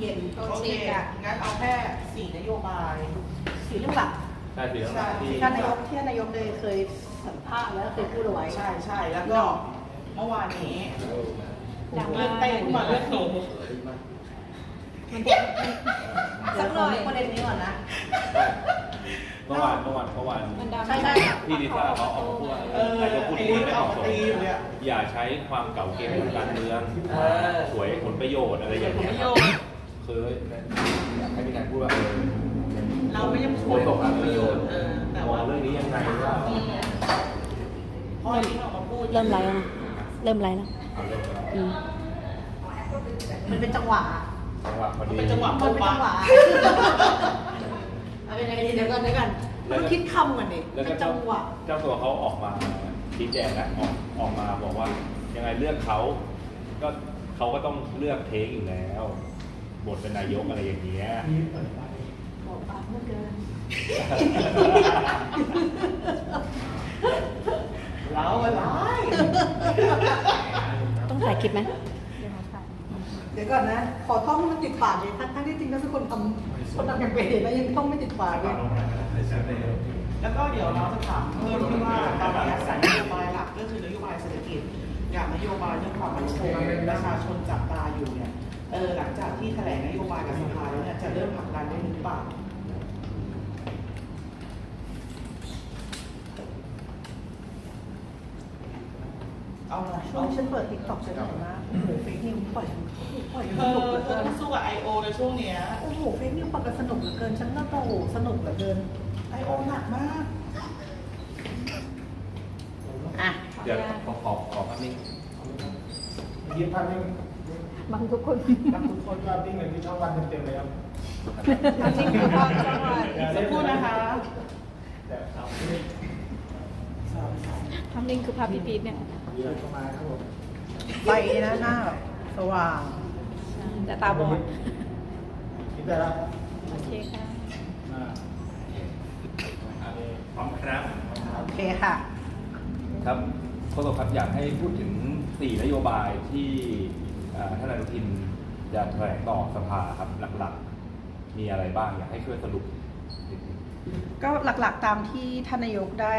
เย็นโอเคงั้นเอาแค่สี่นโยบายสีเรื่องหลักใช่สีน้ำตาลที่ที่ท่านนายกที่ท่านนายกเลยเคยสัมภาษณ์แล้วเคยพูดเอาไว้ใช่ใช่แล้วก็เมื่อวานนี้ผมเลือกเต้นขึ้นมาเลือกหนูสักหน่อยประเด็นนี้ก่อนนะใช่เมื่อวานเมื่อวานเมื่อวานมันดังใช่ใช่พี่ลิซ่าเขาออกมาพูดว่าเออใครจะพูดไอ้อย่างนี่นี้ไม่เอาเหมาะมาสมตีอยู่เนี่ยอย่าใช้ความเก่าเกมทางการเมืองเออสวยผลประโยชน์อะไรอย่างเงี้ย ผลประโยชน์คืออยากให้มีการพูดว่าเออเราไม่ยังช่วยผลประโยชน์เออแต่มอว่างเรื่องนี้ยังไงว่าพอไอ้นี่ออกมาพูดเริ่มไลฟ์แล้วนะเริ่มไลฟ์แล้วเอาเรื่องนี้อืมมันเป็นจังหวะจังหวะพอดีเป็นจังหวะมันปุ๊บเป็นปั๊จับงหวะเอาเป็นไงดีเดี๋ยวก่อนเดี๋ยวก่อนมันต้องคิดคำก่อนดิแล้วเป็ก็นเจ้าจังหวะเจ้าตัวเขาออกมาชี้แจงนะออกออกมาบอกว่ายังไงเลือกเขาก็เขาก็ต้องเลือกเทคอยู่แล้ว บทเป็นนายกอะไรอย่างเงี้ยบอกปากเมื่อเกินเราอะไรต้องถ่ายคลิปไหมเดี๋ยวก่อนนะ ขอท่องให้มันติดปากเลยทั้งทั้งที่จริงแล้วทุกคนทำคนทำแคมเปญแล้วยังท่องไม่ติดปากเลยแล้วก็เดี๋ยวเราจะถามเพิ่มที่ว่าตอนนี้สายนโยบายหลักก็คือนโยบายเศรษฐกิจอย่างนโยบายเรื่องความมั่นคงประชาชนจับตาอยู่เนี่ย เออหลังจากที่แถลงนโยบายกับสภาแล้วเนี่ยจะเริ่มผลักดันได้หรือเปล่าเอาหน่อยช่วงฉันเปิดติ๊กต็อกฉันเห็นว่าโอ้โหเฟซนิวปล่อยปล่อยเอสนุกอเหลือเธเกิอนต้องสู้กับไอโอในช่วงเนี้ยโอ้โหเฟซนิวปล่อยกันสนุกเหลือเกิน ฉันก็โอ้โหสนุกเหลือเกินไอโอหนักมากอะเดี๋ยวขอขอขอภาพนี้ยิ้มภาพนิ่ง บางทุกคนรับทุกคนภาพนิ่งเลยที่ช่องวันเต็มๆเลยครับจริงคือภาพจังหวะสักครู่นะคะแต่ครับทำลิงคือภาพพี่พีทเนี่ยเดินเข้ามาครับผมไฟนะหน้าแบบสว่างแต่ตาบอดคิดได้แล้วโอเคค่ะอ่าพร้อมครับโอเคค่ะ ครับโฆษกครับอยากให้พูดถึง 4 นโยบายที่เอ่อ ท่านอนุทินจะแถลงต่อสภาครับหลักๆ มีอะไรบ้างอยากให้ช่วยสรุปนิดนึงก็หลักๆตามที่ท่านนายกได้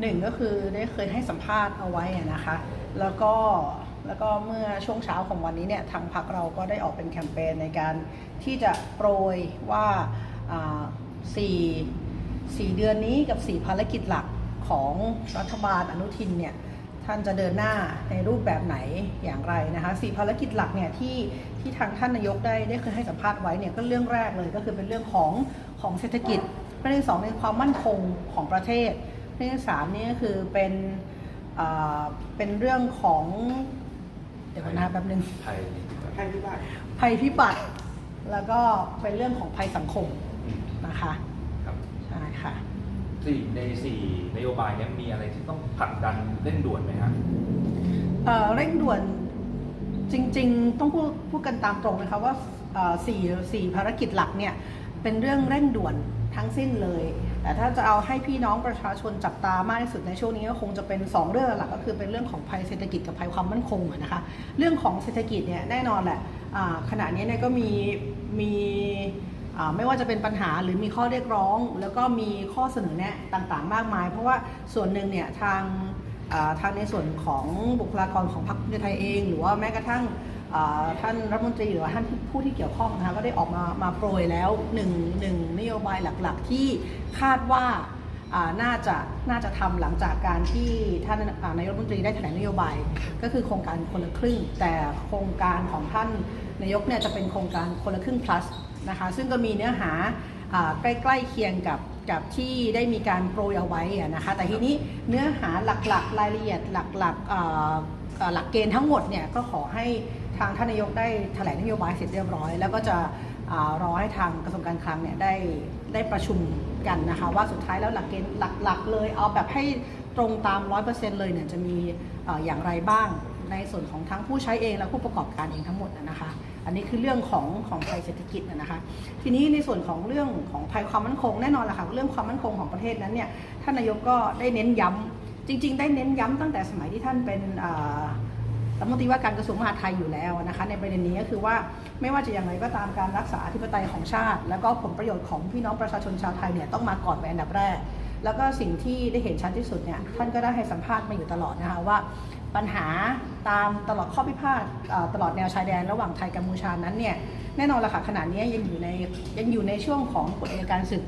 หนึ่งก็คือได้เคยให้สัมภาษณ์เอาไว้นะคะ แล้วก็แล้วก็เมื่อช่วงเช้าของวันนี้เนี่ยทางพรรคเราก็ได้ออกเป็นแคมเปญในการที่จะโปรยว่าอ่าสี่สี่เดือนนี้กับสี่ภารกิจหลักของรัฐบาลอนุทินเนี่ย ท่านจะเดินหน้าในรูปแบบไหนอย่างไรนะคะสี่ภารกิจหลักเนี่ยที่ที่ทางท่านนายกได้ได้เคยให้สัมภาษณ์ไว้เนี่ยก็เรื่องแรกเลยก็คือเป็นเรื่องของของเศรษฐกิจประเด็นที่สองเป็นความมั่นคงของประเทศประเด็นที่สามนี่ก็คือเป็นอ่าเป็นเรื่องของเดี๋ยวก่อนนะแป๊บนึงไทยใครพิบัติภัยพิบัติ แล้วก็เป็นเรื่องของภัยสังคมอืมนะคะครับใช่ค่ะ สี่ในสี่นโยบายเนี้มีอะไรที่ต้องผลักดันเร่งด่วนไหมครับเอ่อเร่งด่วนจริง ๆ ต้องพูดพูดกันตามตรงนะคะว่าเอ่อสี่สี่ภารกิจหลักเนี่ยเป็นเรื่องเร่งด่วนทั้งสิ้นเลย แต่ถ้าจะเอาให้พี่น้องประชาชนจับตามากที่สุดในช่วงนี้ก็คงจะเป็น 2 เรื่องหลักก็คือเป็นเรื่องของภัยเศรษฐกิจกับภัยความมั่นคงอะนะคะ เรื่องของเศรษฐกิจเนี่ยแน่นอนแหละอ่าขณะนี้เนี่ยก็มีมี ไม่ว่าจะเป็นปัญหาหรือมีข้อเรียกร้อง แล้วก็มีข้อเสนอแนะต่างๆ มากมาย เพราะว่าส่วนหนึ่งเนี่ยทางทางในส่วนของบุคลากรของพรรคภูมิใจไทยเอง หรือว่าแม้กระทั่งท่านรัฐมนตรีหรือว่าท่านผู้ที่เกี่ยวข้องนะคะก็ได้ออกมามาโปรยแล้วหนึ่งหนึ่งนโยบายหลักๆ ที่คาดว่าน่าจะน่าจะทำหลังจากการที่ท่านนายกรัฐมนตรีได้แถลงนโยบาย ก็คือโครงการคนละครึ่ง แต่โครงการของท่านนายกเนี่ยจะเป็นโครงการคนละครึ่ง plus นะคะ ซึ่งก็มีเนื้อหาอใกล้ๆเคียงกับกับที่ได้มีการโปรยเอาไว้นะคะ แต่ทีนี้เนื้อหาหลักๆ รายละเอียดหลักๆหลักเกณฑ์ทั้งหมดเนี่ยก็ขอให้ทางท่านนายกได้แถลงนโยบายเสร็จเรียบร้อย แล้วก็จะอรอให้ทางกระทรวงการคลังเนี่ยได้ได้ประชุมกันนะคะว่าสุดท้ายแล้วหลักเกณฑ์หลักๆ เลย เอาแบบให้ตรงตาม 100%เลยเนี่ยจะมีออย่างไรบ้างในส่วนของทั้งผู้ใช้เองและผู้ประกอบการเองทั้งหมดนะคะ อันนี้คือเรื่องของของภัยเศรษฐกิจนะคะ ทีนี้ในส่วนของเรื่องของภัยความมั่นคงแน่นอนแหละค่ะเรื่องความมั่นคงของประเทศนั้นเนี่ยท่านนายกก็ได้เน้นย้ำจริง ๆ ได้เน้นย้ำตั้งแต่สมัยที่ท่านเป็นรัฐมนตรีว่าการกระทรวงมหาดไทยอยู่แล้วนะคะในประเด็นนี้ก็คือว่าไม่ว่าจะอย่างไรก็ตามการรักษาอธิปไตยของชาติ แล้วก็ผลประโยชน์ของพี่น้องประชาชนชาวไทยเนี่ยต้องมาก่อนเป็นอันดับแรก แล้วก็สิ่งที่ได้เห็นชัดที่สุดเนี่ยท่านก็ได้ให้สัมภาษณ์มาอยู่ตลอดนะคะว่า ปัญหาตามตลอดข้อพิพาทตลอดแนวชายแดนระหว่างไทยกัมพูชานั้นเนี่ยแน่นอนละค่ะขณะนี้ยังอยู่ในยังอยู่ในช่วงของกฎอัยการศึก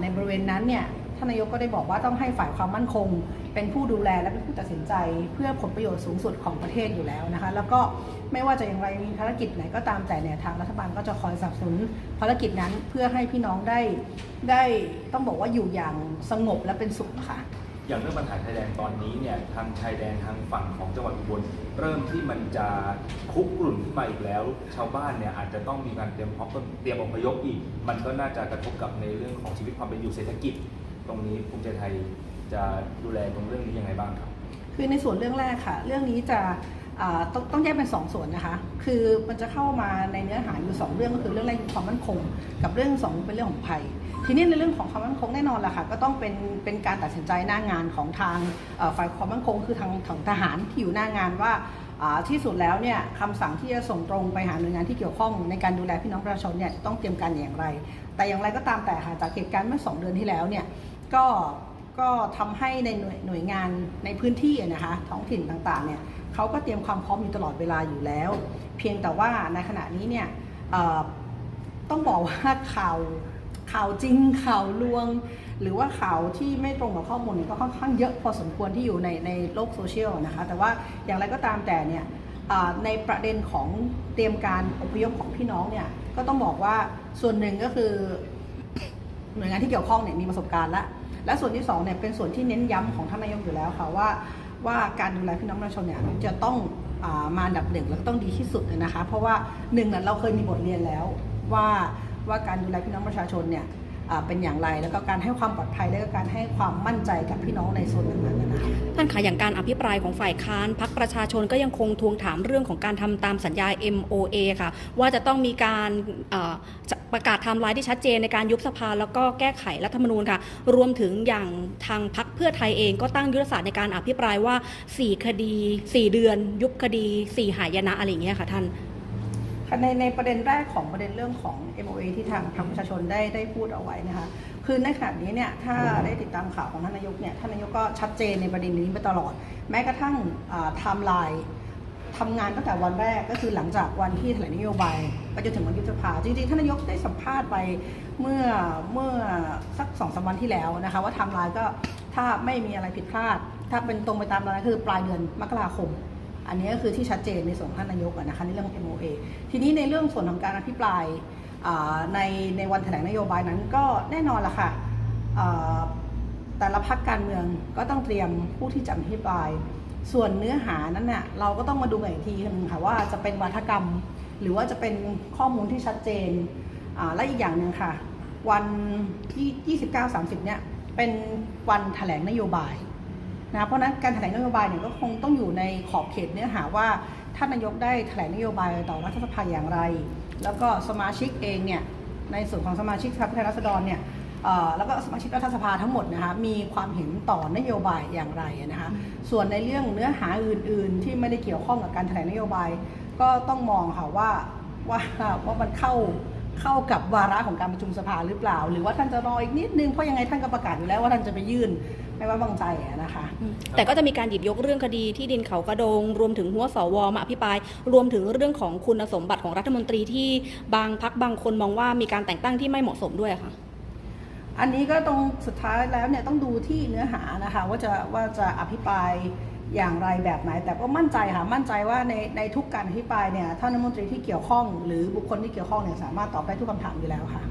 ในบริเวณนั้นเนี่ยท่านนายกก็ได้บอกว่าต้องให้ฝ่ายความมั่นคง เป็นผู้ดูแลและเป็นผู้ตัดสินใจ เพื่อผลประโยชน์สูงสุดของประเทศอยู่แล้วนะคะ แล้วก็ไม่ว่าจะอย่างไรมีภารกิจไหนก็ตามแต่เนี่ยทางรัฐบาลก็จะคอยสนับสนุนภารกิจนั้นเพื่อให้พี่น้องได้ได้ต้องบอกว่าอยู่อย่างสงบและเป็นสุขค่ะ อย่างเรื่องปัญหาชายแดนตอนนี้เนี่ยทางชายแดนทางฝั่งของจังหวัดอุบลเริ่มที่มันจะคุกกลุ่นขึ้นมาอีกแล้ว ชาวบ้านเนี่ยอาจจะต้องมีการเตรียมพร้อมเตรียมอพยพอีก มันก็น่าจะกระทบกับในเรื่องของชีวิตความเป็นอยู่เศรษฐกิจ ตรงนี้ภูมิใจไทยจะดูแลตรงเรื่องนี้ยังไงบ้างครับ คือในส่วนเรื่องแรกค่ะ เรื่องนี้จะ ต้องต้องแยกเป็นสองส่วนนะคะ คือมันจะเข้ามาในเนื้อหาอยู่สองเรื่องก็คือเรื่องแรกคือความมั่นคง กับเรื่องสองเป็นเรื่องของภัย ทีนี้ในเรื่องของความมั่นคงแน่นอนแหละค่ะ ก็ต้องเป็นเป็นการตัดสินใจหน้างานของทางฝ่ายความมั่นคง คือทางของทหารที่อยู่หน้างานว่าที่สุดแล้วเนี่ยคำสั่งที่จะส่งตรงไปหาหน่วยงานที่เกี่ยวข้องในการดูแลพี่น้องประชาชนเนี่ยต้องเตรียมการอย่างไร แต่อย่างไรก็ตามแต่ค่ะจากเหตุการณ์เมื่อสองเดือนที่แล้วเนี่ยก็ ก็ทำให้ในหน่วยหน่วยงานในพื้นที่นะคะท้องถิ่นต่างๆเนี่ยเขาก็เตรียมความพร้อมอยู่ตลอดเวลาอยู่แล้ว เพียงแต่ว่าในขณะนี้เนี่ยต้องบอกว่าข่าวข่าวจริงข่าวลวง หรือว่าข่าวที่ไม่ตรงกับข้อมูลนี่ก็ค่อนข้างเยอะพอสมควรที่อยู่ในในโลกโซเชียลนะคะแต่ว่าอย่างไรก็ตามแต่เนี่ยในประเด็นของเตรียมการอพยพของพี่น้องเนี่ยก็ต้องบอกว่าส่วนหนึ่งก็คือหน่วยงานที่เกี่ยวข้องเนี่ยมีประสบการณ์แล้ว และส่วนที่สองเนี่ยเป็นส่วนที่เน้นย้ำของท่านนายกอยู่แล้วค่ะว่าว่าการดูแลพี่น้องประชาชนเนี่ยจะต้องอมาดับหนึ่งแล้วก็ต้องดีที่สุดนะคะ เพราะว่าหนึ่งนั้นเราเคยมีบทเรียนแล้วว่าว่าการดูแลพี่น้องประชาชนเนี่ย เป็นอย่างไร แล้วก็การให้ความปลอดภัยและก็การให้ความมั่นใจกับพี่น้องในโซนนั้นๆนะคะท่านคะอย่างการอภิปรายของฝ่ายค้านพักประชาชนก็ยังคงทวงถามเรื่องของการทำตามสัญญา MOA ค่ะ ว่าจะต้องมีการประกาศไทม์ไลน์ที่ชัดเจนในการยุบสภาแล้วก็แก้ไขรัฐธรรมนูญค่ะ รวมถึงอย่างทางพักเพื่อไทยเองก็ตั้งยุทธศาสตร์ในการอภิปรายว่า 4 คดี 4 เดือน ยุบคดี 4 หายนะอะไรอย่างเงี้ยค่ะท่าน ค่ะในในประเด็นแรกของประเด็นเรื่องของ MOA ที่ทางพรรคประชาชนได้ได้พูดเอาไว้นะคะ คือในขณะนี้เนี่ยถ้าได้ติดตามข่าวของท่านนายกเนี่ยท่านนายกก็ชัดเจนในประเด็นนี้มาตลอด แม้กระทั่งไทม์ไลน์ทำงานตั้งแต่วันแรกก็คือหลังจากวันที่แถลงนโยบายไปจนถึงวันยุบสภาจริงๆท่านนายกได้สัมภาษณ์ไปเมื่อเมื่อสักสองสามวันที่แล้วนะคะว่าไทม์ไลน์ก็ถ้าไม่มีอะไรผิดพลาด ถ้าเป็นตรงไปตามนั้นคือปลายเดือนมกราคม อันนี้ก็คือที่ชัดเจนในส่วนของท่านนายกอะนะคะในเรื่อง MOA ทีนี้ในเรื่องส่วนของการอภิปรายในในวันแถลงนโยบายนั้นก็แน่นอนละค่ะแต่ละพักการเมืองก็ต้องเตรียมผู้ที่จะอภิปราย ส่วนเนื้อหานั้นน่ะเราก็ต้องมาดูกันอีกทีนึงค่ะว่าจะเป็นวัฒกรรม หรือว่าจะเป็นข้อมูลที่ชัดเจนและอีกอย่างหนึ่งค่ะ วันที่ 29-30 เนี่ยเป็นวันแถลงนโยบาย นะเพราะนั้นการแถลงนโยบายเนี่ยก็คงต้องอยู่ในขอบเขตเนื้อหาว่าท่านนายกได้แถลงนโยบายต่อรัฐสภาอย่างไร แล้วก็สมาชิกเองเนี่ยในส่วนของสมาชิกสภาผู้แทนราษฎรเนี่ยแล้วก็สมาชิกรัฐสภาทั้งหมดนะคะมีความเห็นต่อนโยบายอย่างไรนะคะส่วนในเรื่องเนื้อหาอื่น ๆ ที่ไม่ได้เกี่ยวข้องกับการแถลงนโยบาย ก็ต้องมองค่ะว่าว่าว่ามันเข้า เข้ากับวาระของการประชุมสภาหรือเปล่า หรือว่าท่านจะรออีกนิดนึงเพราะยังไงท่านก็ประกาศอยู่แล้วว่าท่านจะไปยื่นไม่ไว้วางใจอะนะคะ แต่ก็จะมีการหยิบยกเรื่องคดีที่ดินเขากระโดง รวมถึงหัวสวมาอภิปราย รวมถึงเรื่องของคุณสมบัติของรัฐมนตรีที่บางพักบางคนมองว่ามีการแต่งตั้งที่ไม่เหมาะสมด้วยค่ะอันนี้ก็ตรงสุดท้ายแล้วเนี่ยต้องดูที่เนื้อหานะคะว่าจะว่าจะอภิปราย อย่างไรแบบไหน แต่ก็มั่นใจค่ะมั่นใจว่าในในทุกการอภิปรายเนี่ยท่านรัฐมนตรีที่เกี่ยวข้อง หรือบุคคลที่เกี่ยวข้องเนี่ยสามารถตอบได้ทุกคำถามอยู่แล้วค่ะ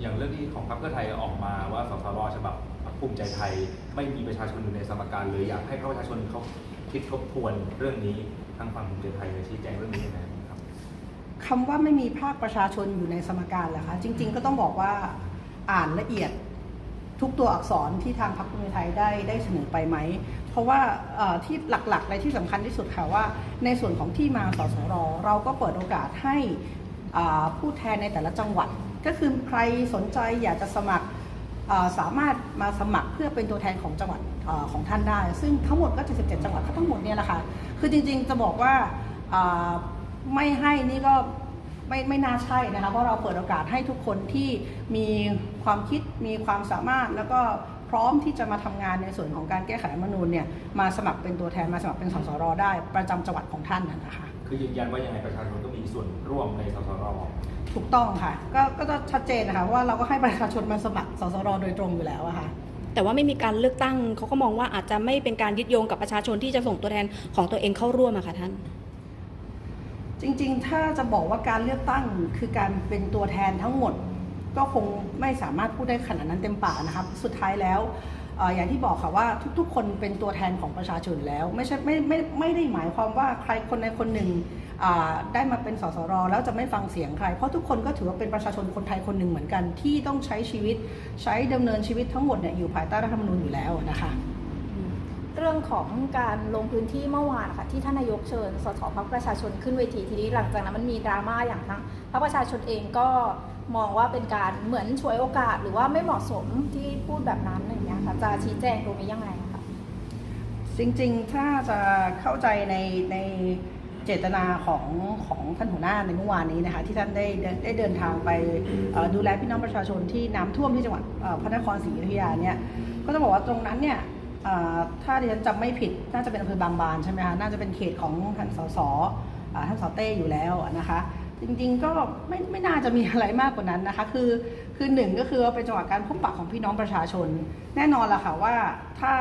อย่างเรื่องที่ของพรรคเพื่อไทยออกมาว่าสสรฉบับพรรคภูมิใจไทย ไม่มีประชาชนอยู่ในสมการเลยอยากให้พรรคประชาชนเขาคิดทบทวนเรื่องนี้ทางฝั่งภูมิใจไทยจะชี้แจงเรื่องนี้ยังไงบ้างครับคำว่าไม่มีภาคประชาชนอยู่ในสมการเหรอคะจริง ๆ ก็ต้องบอกว่าอ่านละเอียดทุกตัวอักษรที่ทางพรรคภูมิใจไทยได้ได้เสนอไปไหม เพราะว่าที่หลักๆและที่สำคัญที่สุดค่ะว่า ในส่วนของที่มาสสรเราก็เปิดโอกาสให้ผู้แทนในแต่ละจังหวัด ก็คือใครสนใจอยากจะสมัครสามารถมาสมัครเพื่อเป็นตัวแทนของจังหวัดอของท่านได้ ซึ่งทั้งหมดก็77จังหวัดก็ทั้งหมดเนี่ยแหละค่ะคือจริงๆจะบอกว่าไม่ให้นี่ก็ไม่ไม่น่าใช่นะคะเพราะเราเปิดโอกาสให้ทุกคนที่มีความคิดมีความสามารถแล้วก็ พร้อมที่จะมาทำงานในส่วนของการแก้ไขรัฐธรรมนูญเนี่ยมาสมัครเป็นตัวแทนมาสมัครเป็นสสรได้ประจำจังหวัดของท่านนะนะคะคือยืนยันว่ายังไงประชาชนก็มีส่วนร่วมในสสรถูกต้องค่ะ ก็ก็จะชัดเจนนะคะว่าเราก็ให้ประชาชนมาสมัครสสรโดยตรงอยู่แล้วอะค่ะแต่ว่าไม่มีการเลือกตั้งเขาก็มองว่าอาจจะไม่เป็นการยึดโยงกับประชาชนที่จะส่งตัวแทนของตัวเองเข้าร่วมอะค่ะท่านจริงๆ ถ้าจะบอกว่าการเลือกตั้งคือการเป็นตัวแทนทั้งหมด ก็คงไม่สามารถพูดได้ขนาดนั้นเต็มปากนะครับ สุดท้ายแล้วอย่างที่บอกค่ะว่าทุกๆ คนเป็นตัวแทนของประชาชนแล้ว ไม่ใช่ไม่ไม่ไม่ได้หมายความว่าใครคนใดคนหนึ่งได้มาเป็นสสรแล้วจะไม่ฟังเสียงใคร เพราะทุกคนก็ถือว่าเป็นประชาชนคนไทยคนหนึ่งเหมือนกัน ที่ต้องใช้ชีวิตใช้ดำเนินชีวิตทั้งหมดเนี่ยอยู่ภายใต้รัฐธรรมนูญอยู่แล้วนะคะเรื่องของการลงพื้นที่เมื่อวานค่ะที่ท่านนายกเชิญสสพักประชาชนขึ้นเวทีทีนี้หลังจากนั้นมันมีดราม่าอย่างทั้งพรรคประชาชนเองก็ มองว่าเป็นการเหมือนฉวยโอกาสหรือว่าไม่เหมาะสมที่พูดแบบนั้นอย่างเงี้ยค่ะจะชี้แจงตรงนี้ยังไงคะจริงๆถ้าจะเข้าใจในในเจตนาของของท่านหัวหน้าในเมื่อวานนี้นะคะที่ท่านได้ได้เดินทางไปดูแลพี่น้องประชาชนที่น้ำท่วมที่จังหวัดพระนครศรีอยุธยาเนี่ยก็ต้องบอกว่าตรงนั้นเนี่ยถ้าดิฉันจำไม่ผิดน่าจะเป็นอำเภอบางบานใช่ไหมคะน่าจะเป็นเขตของท่านสสท่านสเต้อยู่แล้วนะคะ จริงๆก็ไม่ไม่น่าจะมีอะไรมากกว่านั้นนะคะ คือคือหนึ่งก็คือว่าเป็นจังหวะการพบปะของพี่น้องประชาชน แน่นอนละค่ะว่าถ้า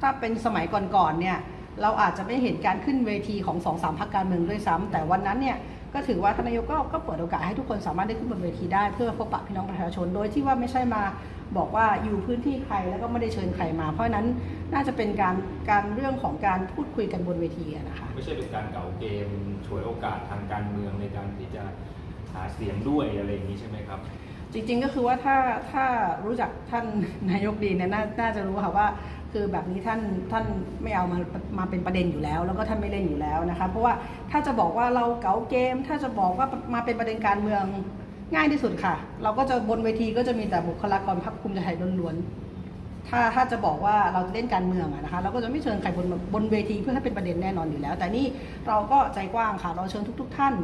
ถ้าเป็นสมัยก่อนๆเนี่ยเราอาจจะไม่เห็นการขึ้นเวทีของสองสามพักการเมืองด้วยซ้ำแต่วันนั้นเนี่ยก็ถือว่าทนายกก็ก็เปิดโอกาสให้ทุกคนสามารถได้ขึ้นบนเวทีได้เพื่อพบปะพี่น้องประชาชน โดยที่ว่าไม่ใช่มาบอกว่าอยู่พื้นที่ใครแล้วก็ไม่ได้เชิญใครมา เพราะนั้น น่าจะเป็นการการเรื่องของการพูดคุยกันบนเวทีอะนะคะ ไม่ใช่เป็นการเก่าเกมฉวยโอกาสทางการเมืองในการที่จะหาเสียงด้วยอะไรอย่างนี้ใช่ไหมครับ จริงๆก็คือว่าถ้าถ้ารู้จักท่านนายกดีเนี่ยน่าน่าจะรู้ค่ะว่า คือแบบนี้ท่านท่านไม่เอามามาเป็นประเด็นอยู่แล้ว แล้วก็ท่านไม่เล่นอยู่แล้วนะคะเพราะว่าถ้าจะบอกว่าเราเก๋าเกม ถ้าจะบอกว่ามาเป็นประเด็นการเมืองง่ายที่สุดค่ะ เราก็จะบนเวทีก็จะมีแต่บุคลากรพรรคภูมิใจไทยล้วนๆ ถ้าถ้าจะบอกว่าเราจะเล่นการเมืองอะนะคะเราก็จะไม่เชิญใครบนบนเวทีเพื่อให้เป็นประเด็นแน่นอนอยู่แล้ว แต่นี่เราก็ใจกว้างค่ะ เราเชิญทุก ๆ ท่าน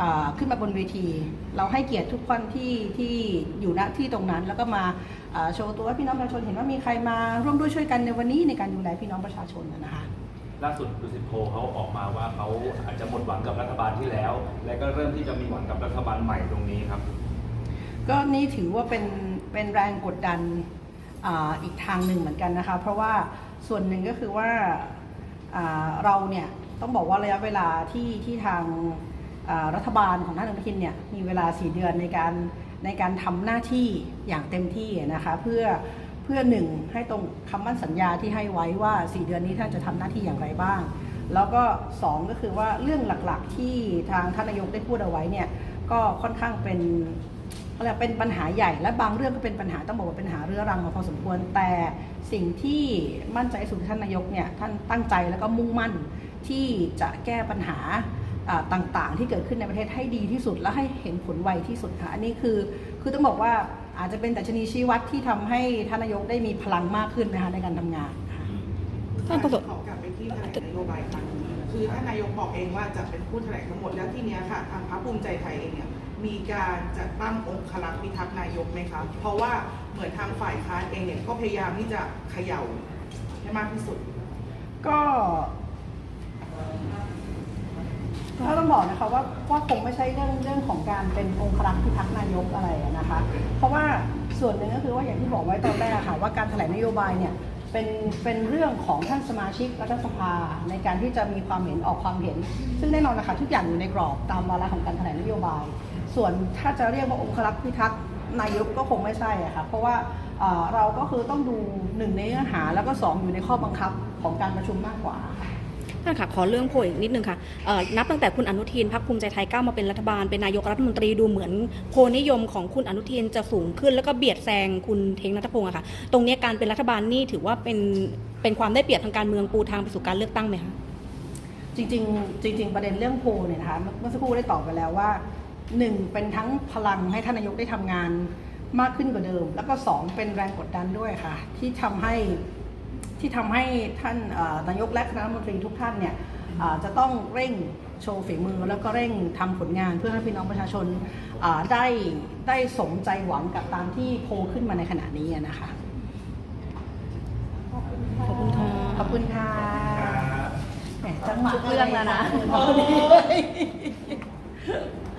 อ่าขึ้นมาบนเวที เราให้เกียรติทุกคนที่ที่อยู่ณที่ตรงนั้น แล้วก็มาอ่าโชว์ตัวให้พี่น้องประชาชนเห็นว่ามีใครมาร่วมด้วยช่วยกันในวันนี้ในการดูแลพี่น้องประชาชนนะคะล่าสุดดูสิตโพลเขาออกมาว่าเขาอาจจะหมดหวังกับรัฐบาลที่แล้ว และก็เริ่มที่จะมีหวังกับรัฐบาลใหม่ตรงนี้ครับ ก็นี่ถือว่าเป็นเป็นแรงกดดัน อีกทางหนึ่งเหมือนกันนะคะ เพราะว่าส่วนหนึ่งก็คือว่าเราเนี่ยต้องบอกว่าระยะเวลาที่ที่ทางรัฐบาลของท่านอนุทินเนี่ยมีเวลา 4 เดือนในการในการทำหน้าที่อย่างเต็มที่นะคะเพื่อเพื่อหนึ่งให้ตรงคำมั่นสัญญาที่ให้ไว้ว่า 4 เดือนนี้ท่านจะทำหน้าที่อย่างไรบ้าง แล้วก็สองก็คือว่าเรื่องหลักๆที่ทางท่านนายกได้พูดเอาไว้เนี่ยก็ค่อนข้างเป็น เขาเรียกเป็นปัญหาใหญ่และบางเรื่องก็เป็นปัญหาต้องบอกว่าเป็นปัญหาเรื้อรังมาพอสมควร แต่สิ่งที่มั่นใจสุดท่านนายกเนี่ยท่านตั้งใจแล้วก็มุ่งมั่นที่จะแก้ปัญหาอ่าต่างๆ ที่เกิดขึ้นในประเทศให้ดีที่สุดและให้เห็นผลไวที่สุดค่ะอันนี้คือคือต้องบอกว่าอาจจะเป็นแต่ชนีชี้วัดที่ทำให้ท่านนายกได้มีพลังมากขึ้นนะคะในการทำงานค่ะท่านโฆษกขอกลับไปที่แถลงนโยบายครั้งนี้คือท่านนายกบอกเองว่าจะเป็นผู้แถลงทั้งหมดแล้วที่เนี้ยค่ะทางพรรคภูมิใจไทยเองเนี่ย มีการจัดตั้งองคลักษ์พิทักษ์นายกไหมคะ เพราะว่าเหมือนทางฝ่ายค้านเองเนี่ยก็พยายามที่จะเขย่าให้มากที่สุด ก็ก็ต้องบอกนะคะว่าว่าคงไม่ใช่เรื่องเรื่องของการเป็นองครักษ์พิทักษ์นายกอะไรนะคะ เพราะว่าส่วนหนึ่งก็คือว่าอย่างที่บอกไว้ตอนแรกค่ะว่าการแถลงนโยบายเนี่ยเป็นเป็นเรื่องของท่านสมาชิกรัฐสภาในการที่จะมีความเห็นออกความเห็น ซึ่งแน่นอนนะคะทุกอย่างอยู่ในกรอบตามวาระของการแถลงนโยบาย ส่วนถ้าจะเรียกว่าองครักษ์พิทักษ์นายกก็คงไม่ใช่อะค่ะเพราะว่าเอ่อเราก็คือต้องดูหนึ่งในเนื้อหาแล้วก็สองอยู่ในข้อบังคับของการประชุมมากกว่าค่ะท่านค่ะขอเรื่องโพลอีกนิดนึงค่ะเอ่อนับตั้งแต่คุณอนุทินพักภูมิใจไทยก้าวมาเป็นรัฐบาลเป็นนายกรัฐมนตรีดูเหมือนโพลนิยมของคุณอนุทินจะสูงขึ้น แล้วก็เบียดแซงคุณเทงนัทพงศ์อะค่ะ ตรงเนี้ยการเป็นรัฐบาลนี่ถือว่าเป็นเป็นความได้เปรียบทางการเมืองปูทางไปสู่การเลือกตั้งไหมคะจริงๆจริง ๆ ประเด็นเรื่องโพลเนี่ยนะคะเมื่อเมื่อสักครู่ได้ตอบไปแล้วว่า หนึ่งเป็นทั้งพลังให้ท่านนายกได้ทำงานมากขึ้นกว่าเดิม แล้วก็สองเป็นแรงกดดันด้วยค่ะ ที่ทำให้ที่ทำให้ท่านเอ่อนายกและคณะรัฐมนตรีทุกท่านเนี่ยอ่าจะต้องเร่งโชว์ฝีมือ แล้วก็เร่งทำผลงานเพื่อให้พี่น้องประชาชนอ่าได้ได้สมใจหวังกับตามที่โพลขึ้นมาในขณะนี้อะนะคะขอบคุณค่ะขอบคุณค่ะแหมจังหวะทุกเรื่องแล้วนะพอดีเลย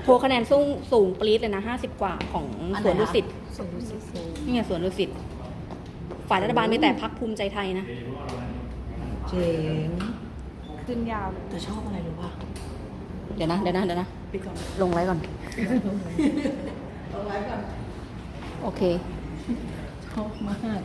โพลคะแนนสูงสูงปรี๊ดเลยนะ50กว่าของอันสไหนวนดุสิตส่วนดูสินี่ไงสวนดุสิตฝ่ายรัฐบาลมีแต่พักภูมิใจไทยนะ เจ๋งขึ้นยาวเลยแต่ชอบอะไรรู้ป่ะเดี๋ยวนะเดี๋ยวนะเดี๋ยวนะ ปิดก่อนลงไว้ก่อน เอาไว้ก่อนโอเค ชอบมาก